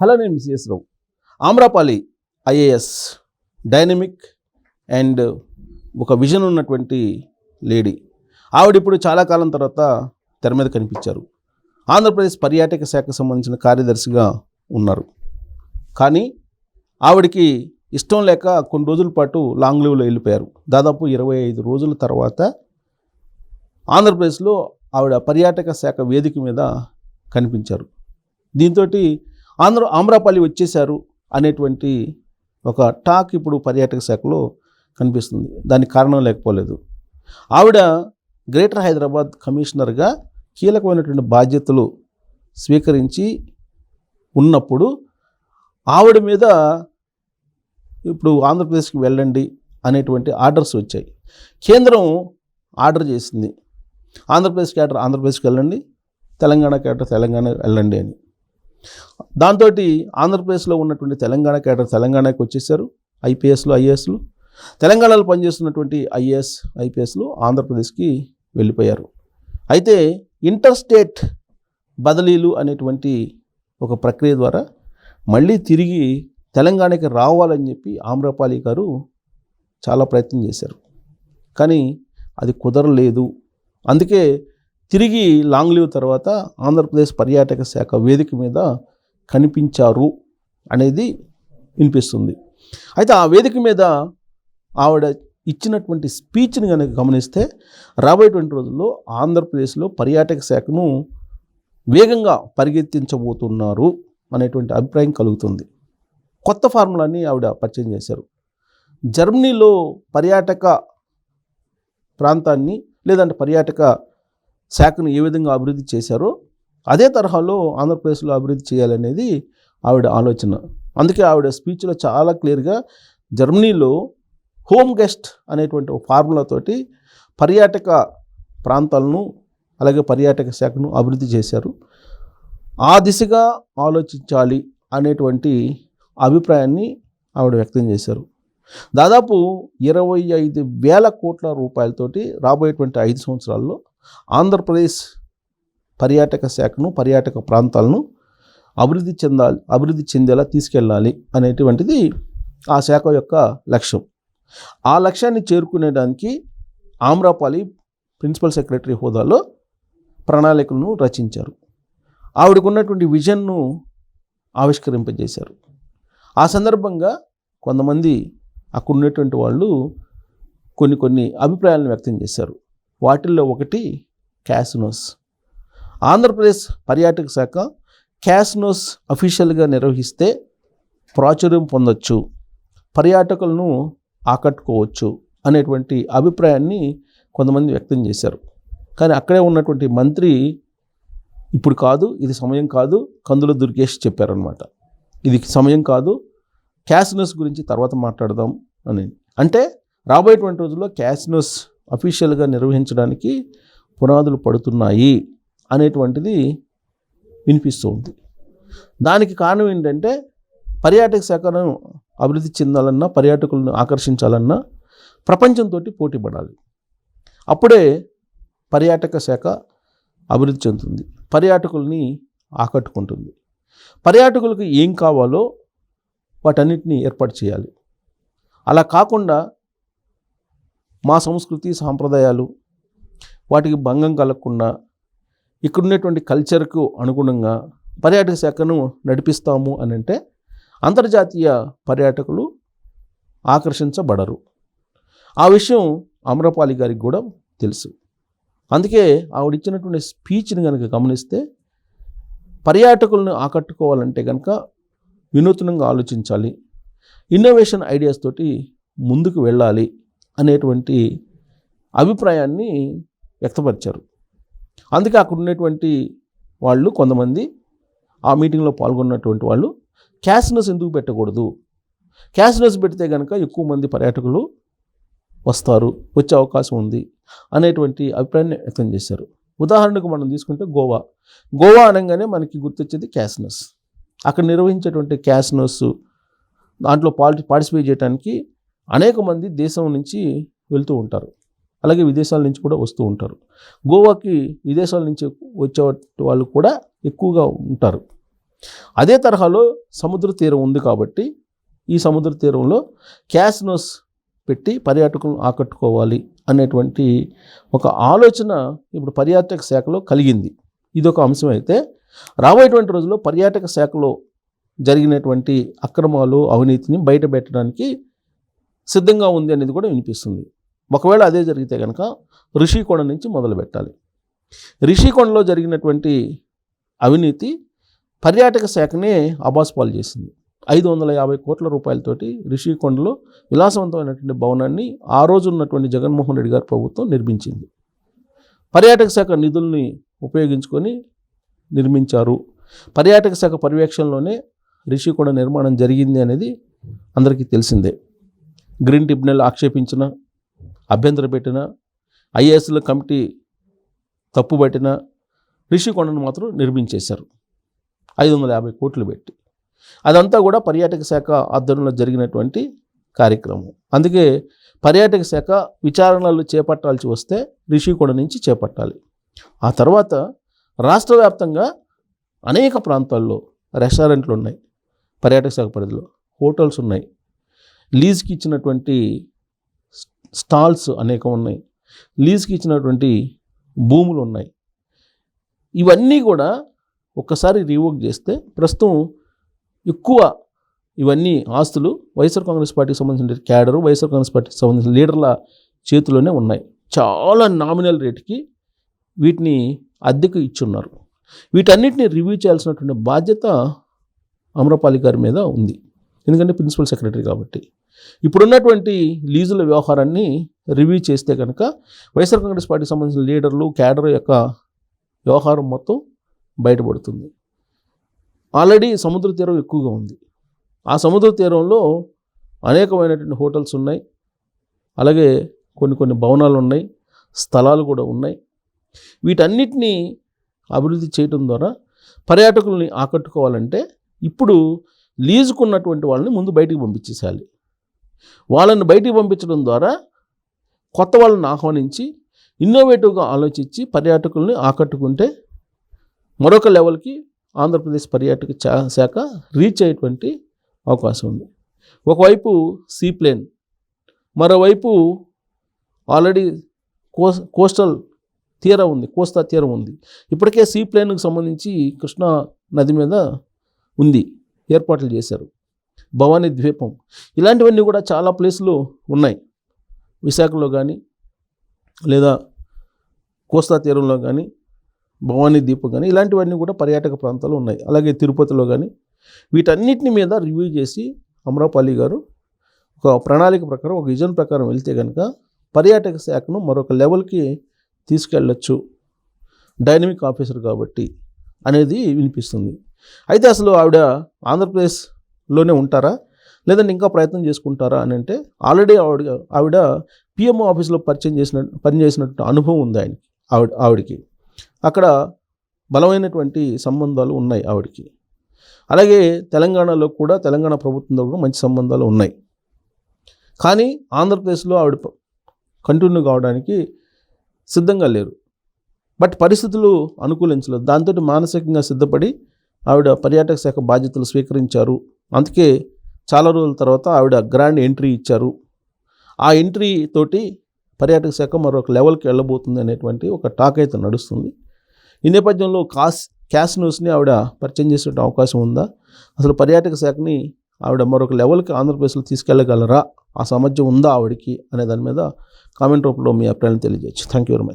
Hello నేను Mrs Rao Amrapali IAS dynamic and ఒక vision ఉన్నటువంటి లేడీ. ఆవిడ ఇప్పుడు చాలా కాలం తర్వాత తెర మీద కనిపించారు. ఆంధ్రప్రదేశ్ పర్యాటక శాఖకు సంబంధించిన కార్యదర్శిగా ఉన్నారు. కానీ ఆవిడకి ఇష్టం లేక కొన్ని రోజుల పాటు లాంగ్ లీవ్లో వెళ్ళిపోయారు. దాదాపు ఇరవై ఐదు రోజుల తర్వాత ఆంధ్రప్రదేశ్లో ఆవిడ పర్యాటక శాఖ వేదిక మీద కనిపించారు. దీంతో ఆంధ్ర ఆమ్రాపల్లి వచ్చేశారు అనేటువంటి ఒక టాక్ ఇప్పుడు పర్యాటక శాఖలో కనిపిస్తుంది. దానికి కారణం లేకపోలేదు. ఆవిడ గ్రేటర్ హైదరాబాద్ కమిషనర్గా కీలకమైనటువంటి బాధ్యతలు స్వీకరించి ఉన్నప్పుడు ఆవిడ మీద ఇప్పుడు ఆంధ్రప్రదేశ్కి వెళ్ళండి అనేటువంటి ఆర్డర్స్ వచ్చాయి. కేంద్రం ఆర్డర్ చేసింది. ఆంధ్రప్రదేశ్ క్యాటర్ ఆంధ్రప్రదేశ్కి వెళ్ళండి తెలంగాణ క్యాటర్ తెలంగాణ వెళ్ళండి అని. దాంతో ఆంధ్రప్రదేశ్లో ఉన్నటువంటి తెలంగాణ కేటర్ తెలంగాణకి వచ్చేసారు ఐపీఎస్లు ఐఏఎస్లు. తెలంగాణలో పనిచేస్తున్నటువంటి ఐఏఎస్ ఐపీఎస్లు ఆంధ్రప్రదేశ్కి వెళ్ళిపోయారు. అయితే ఇంటర్ స్టేట్ బదిలీలు అనేటువంటి ఒక ప్రక్రియ ద్వారా మళ్ళీ తిరిగి తెలంగాణకి రావాలని చెప్పి ఆమ్రపాలి గారు చాలా ప్రయత్నం చేశారు. కానీ అది కుదరలేదు. అందుకే తిరిగి లాంగ్ లీవ్ తర్వాత ఆంధ్రప్రదేశ్ పర్యాటక శాఖ వేదిక మీద కనిపించారు అనేది వినిపిస్తుంది. అయితే ఆ వేదిక మీద ఆవిడ ఇచ్చినటువంటి స్పీచ్ని కనుక గమనిస్తే రాబోయేటువంటి రోజుల్లో ఆంధ్రప్రదేశ్లో పర్యాటక శాఖను వేగంగా పరిగెత్తించబోతున్నారు అనేటువంటి అభిప్రాయం కలుగుతుంది. కొత్త ఫార్ములాని ఆవిడ పరిచయం చేశారు. జర్మనీలో పర్యాటక ప్రాంతాన్ని లేదంటే పర్యాటక శాఖను ఏ విధంగా అభివృద్ధి చేశారో అదే తరహాలో ఆంధ్రప్రదేశ్లో అభివృద్ధి చేయాలనేది ఆవిడ ఆలోచన. అందుకే ఆవిడ స్పీచ్లో చాలా క్లియర్గా జర్మనీలో హోమ్ గెస్ట్ అనేటువంటి ఒక ఫార్ములాతోటి పర్యాటక ప్రాంతాలను అలాగే పర్యాటక శాఖను అభివృద్ధి చేశారు. ఆ దిశగా ఆలోచించాలి అనేటువంటి అభిప్రాయాన్ని ఆవిడ వ్యక్తం చేశారు. దాదాపు ఇరవై ఐదు వేల కోట్ల రూపాయలతోటి రాబోయేటువంటి ఐదు సంవత్సరాల్లో ఆంధ్రప్రదేశ్ పర్యాటక శాఖను పర్యాటక ప్రాంతాలను అభివృద్ధి చెందాలి అభివృద్ధి చెందేలా తీసుకెళ్ళాలి అనేటువంటిది ఆ శాఖ యొక్క లక్ష్యం. ఆ లక్ష్యాన్ని చేరుకునేదానికి ఆమ్రాపాలి ప్రిన్సిపల్ సెక్రటరీ హోదాలో ప్రణాళికలను రచించారు. ఆవిడకున్నటువంటి విజన్ను ఆవిష్కరింపజేశారు. ఆ సందర్భంగా కొంతమంది అక్కడ ఉన్నటువంటి వాళ్ళు కొన్ని కొన్ని అభిప్రాయాలను వ్యక్తం చేశారు. వాటిల్లో ఒకటి క్యాసినోస్. ఆంధ్రప్రదేశ్ పర్యాటక శాఖ క్యాసినోస్ అఫీషియల్గా నిర్వహిస్తే ప్రాచుర్యం పొందొచ్చు పర్యాటకులను ఆకట్టుకోవచ్చు అనేటువంటి అభిప్రాయాన్ని కొంతమంది వ్యక్తం చేశారు. కానీ అక్కడే ఉన్నటువంటి మంత్రి ఇప్పుడు కాదు ఇది సమయం కాదు కందుల దుర్గేష్ చెప్పారనమాట ఇది సమయం కాదు క్యాసినోస్ గురించి తర్వాత మాట్లాడదాం అని. అంటే రాబోయేటువంటి రోజుల్లో క్యాసినోస్ అఫీషియల్గా నిర్వహించడానికి పునాదులు పడుతున్నాయి అనేటువంటిది వినిపిస్తూ ఉంది. దానికి కారణం ఏంటంటే పర్యాటక శాఖను అభివృద్ధి చెందాలన్నా పర్యాటకులను ఆకర్షించాలన్నా ప్రపంచంతో పోటీ పడాలి. అప్పుడే పర్యాటక శాఖ అభివృద్ధి చెందుతుంది. పర్యాటకుల్ని ఆకట్టుకుంటుంది. పర్యాటకులకు ఏం కావాలో వాటన్నిటిని ఏర్పాటు చేయాలి. అలా కాకుండా మా సంస్కృతి సాంప్రదాయాలు వాటికి భంగం కలగకుండా ఇక్కడున్నటువంటి కల్చర్కు అనుగుణంగా పర్యాటక శాఖను నడిపిస్తాము అని అంటే అంతర్జాతీయ పర్యాటకులు ఆకర్షించబడరు. ఆ విషయం అమరపాలి గారికి కూడా తెలుసు. అందుకే ఆవిడ ఇచ్చినటువంటి స్పీచ్ని కనుక గమనిస్తే పర్యాటకులను ఆకట్టుకోవాలంటే కనుక వినూత్నంగా ఆలోచించాలి. ఇన్నోవేషన్ ఐడియాస్ తోటి ముందుకు వెళ్ళాలి. అనేటువంటి అభిప్రాయాన్ని వ్యక్తపరిచారు. అందుకే అక్కడ ఉన్నటువంటి వాళ్ళు కొంతమంది ఆ మీటింగ్లో పాల్గొన్నటువంటి వాళ్ళు క్యాసినోస్ ఎందుకు పెట్టకూడదు? క్యాసినోస్ పెడితే కనుక ఎక్కువ మంది పర్యాటకులు వస్తారు వచ్చే అవకాశం ఉంది అనేటువంటి అభిప్రాయాన్ని వ్యక్తం చేశారు. ఉదాహరణకు మనం తీసుకుంటే గోవా. గోవా అనగానే మనకి గుర్తొచ్చేది క్యాసినోస్ అక్కడ నిర్వహించేటువంటి క్యాసినోస్ దాంట్లో పార్టి పార్టిసిపేట్ చేయడానికి అనేక మంది దేశం నుంచి వెళ్తూ ఉంటారు. అలాగే విదేశాల నుంచి కూడా వస్తూ ఉంటారు. గోవాకి విదేశాల నుంచి వచ్చే వాళ్ళు కూడా ఎక్కువగా ఉంటారు. అదే తరహాలో సముద్ర తీరం ఉంది కాబట్టి ఈ సముద్ర తీరంలో క్యాసినోస్ పెట్టి పర్యాటకులను ఆకట్టుకోవాలి అనేటువంటి ఒక ఆలోచన ఇప్పుడు పర్యాటక శాఖలో కలిగింది. ఇది ఒక అంశం అయితే రాబోయేటువంటి రోజుల్లో పర్యాటక శాఖలో జరిగినటువంటి అక్రమాలు అవినీతిని బయట పెట్టడానికి సిద్ధంగా ఉంది అనేది కూడా వినిపిస్తుంది. ఒకవేళ అదే జరిగితే కనుక రిషికొండ నుంచి మొదలు పెట్టాలి. రిషికొండలో జరిగినటువంటి అవినీతి పర్యాటక శాఖనే అబాస్పాలు చేసింది. ఐదు వందల యాభై కోట్ల రూపాయలతోటి రిషికొండలో విలాసవంతమైనటువంటి భవనాన్ని ఆ రోజు ఉన్నటువంటి జగన్మోహన్ రెడ్డి గారి ప్రభుత్వం నిర్మించింది. పర్యాటక శాఖ నిధుల్ని ఉపయోగించుకొని నిర్మించారు. పర్యాటక శాఖ పర్యవేక్షణలోనే రిషికొండ నిర్మాణం జరిగింది అనేది అందరికీ తెలిసిందే. గ్రీన్ ట్రిబ్యునల్ ఆక్షేపించిన అభ్యంతర పెట్టిన ఐఏఎస్ల కమిటీ తప్పుబట్టిన రిషికొండను మాత్రం నిర్మించేశారు. ఐదు వందల యాభై కోట్లు పెట్టి. అదంతా కూడా పర్యాటక శాఖ ఆధ్వర్యంలో జరిగినటువంటి కార్యక్రమం. అందుకే పర్యాటక శాఖ విచారణలు చేపట్టాల్సి వస్తే రిషికొండ నుంచి చేపట్టాలి. ఆ తర్వాత రాష్ట్ర వ్యాప్తంగా అనేక ప్రాంతాల్లో రెస్టారెంట్లు ఉన్నాయి. పర్యాటక శాఖ పరిధిలో హోటల్స్ ఉన్నాయి. లీజ్కి ఇచ్చినటువంటి స్టాల్స్ అనేకం ఉన్నాయి. లీజ్కి ఇచ్చినటువంటి భూములు ఉన్నాయి. ఇవన్నీ కూడా ఒక్కసారి రివోక్ చేస్తే ప్రస్తుతం ఎక్కువ ఇవన్నీ ఆస్తులు వైఎస్ఆర్ కాంగ్రెస్ పార్టీకి సంబంధించిన క్యాడరు వైఎస్ఆర్ కాంగ్రెస్ పార్టీకి సంబంధించిన లీడర్ల చేతిలోనే ఉన్నాయి. చాలా నామినల్ రేటుకి వీటిని అద్దెకు ఇచ్చున్నారు. వీటన్నిటిని రివ్యూ చేయాల్సినటువంటి బాధ్యత అమరపాలి గారి మీద ఉంది. ఎందుకంటే ప్రిన్సిపల్ సెక్రటరీ కాబట్టి. ఇప్పుడున్నటువంటి లీజుల వ్యవహారాన్ని రివ్యూ చేస్తే కనుక వైఎస్ఆర్ కాంగ్రెస్ పార్టీకి సంబంధించిన లీడర్లు క్యాడర్ యొక్క వ్యవహారం మొత్తం బయటపడుతుంది. ఆల్రెడీ సముద్ర తీరం ఎక్కువగా ఉంది. ఆ సముద్ర తీరంలో అనేకమైనటువంటి హోటల్స్ ఉన్నాయి. అలాగే కొన్ని కొన్ని భవనాలు ఉన్నాయి. స్థలాలు కూడా ఉన్నాయి. వీటన్నిటినీ అభివృద్ధి చేయడం ద్వారా పర్యాటకుల్ని ఆకట్టుకోవాలంటే ఇప్పుడు లీజుకున్నటువంటి వాళ్ళని ముందు బయటికి పంపించేసేయాలి. వాళ్ళని బయటికి పంపించడం ద్వారా కొత్త వాళ్ళని ఆహ్వానించి ఇన్నోవేటివ్గా ఆలోచించి పర్యాటకుల్ని ఆకట్టుకుంటే మరొక లెవెల్కి ఆంధ్రప్రదేశ్ పర్యాటక చా- శాఖ రీచ్ అయ్యేటువంటి అవకాశం ఉంది. ఒకవైపు సీప్లేన్ మరోవైపు ఆల్రెడీ కోస్ కోస్టల్ తీరం ఉంది కోస్తా తీరం ఉంది. ఇప్పటికే సీప్లేన్కి సంబంధించి కృష్ణా నది మీద ఉంది ఏర్పాట్లు చేశారు. భవానీ ద్వీపం. ఇలాంటివన్నీ కూడా చాలా ప్లేసులు ఉన్నాయి. విశాఖలో కానీ లేదా కోస్తా తీరంలో కానీ భవానీ ద్వీపం కానీ ఇలాంటివన్నీ కూడా పర్యాటక ప్రాంతాలు ఉన్నాయి. అలాగే తిరుపతిలో కానీ వీటన్నిటిని మీద రివ్యూ చేసి అమరాపల్లి గారు ఒక ప్రణాళిక ప్రకారం ఒక విజన్ ప్రకారం వెళ్తే కనుక పర్యాటక శాఖను మరొక లెవెల్కి తీసుకెళ్ళొచ్చు. డైనమిక్ ఆఫీసర్ కాబట్టి అనేది వినిపిస్తుంది. అయితే అసలు ఆవిడ ఆంధ్రప్రదేశ్ లోనే ఉంటారా? లేదంటే ఇంకా ప్రయత్నం చేసుకుంటారా అని అంటే ఆల్రెడీ ఆవిడ ఆవిడ పిఎంఓ ఆఫీస్లో పరిచయం చేసిన పనిచేసినటువంటి అనుభవం ఉంది ఆయన ఆవిడ ఆవిడకి. అక్కడ బలమైనటువంటి సంబంధాలు ఉన్నాయి ఆవిడకి. అలాగే తెలంగాణలో కూడా తెలంగాణ ప్రభుత్వంతో కూడా మంచి సంబంధాలు ఉన్నాయి. కానీ ఆంధ్రప్రదేశ్లో ఆవిడ కంటిన్యూ కావడానికి సిద్ధంగా లేరు. బట్ పరిస్థితులు అనుకూలించలేదు. దాంతో మానసికంగా సిద్ధపడి ఆవిడ పర్యాటక శాఖ బాధ్యతలు స్వీకరించారు. అందుకే చాలా రోజుల తర్వాత ఆవిడ గ్రాండ్ ఎంట్రీ ఇచ్చారు. ఆ ఎంట్రీ తోటి పర్యాటక శాఖ మరొక లెవెల్కి వెళ్ళబోతుంది అనేటువంటి ఒక టాక్ అయితే నడుస్తుంది. ఈ నేపథ్యంలో కాస్ క్యాష్ న్యూస్ని ఆవిడ పరిచయం చేసే అవకాశం ఉందా? అసలు పర్యాటక శాఖని ఆవిడ మరొక లెవెల్కి ఆంధ్రప్రదేశ్లో తీసుకెళ్ళగలరా? ఆ సామర్థ్యం ఉందా ఆవిడకి? అనే దాని మీద కామెంట్ రూపంలో మీ అభిప్రాయాన్ని తెలియజేయచ్చు. Thank you very much.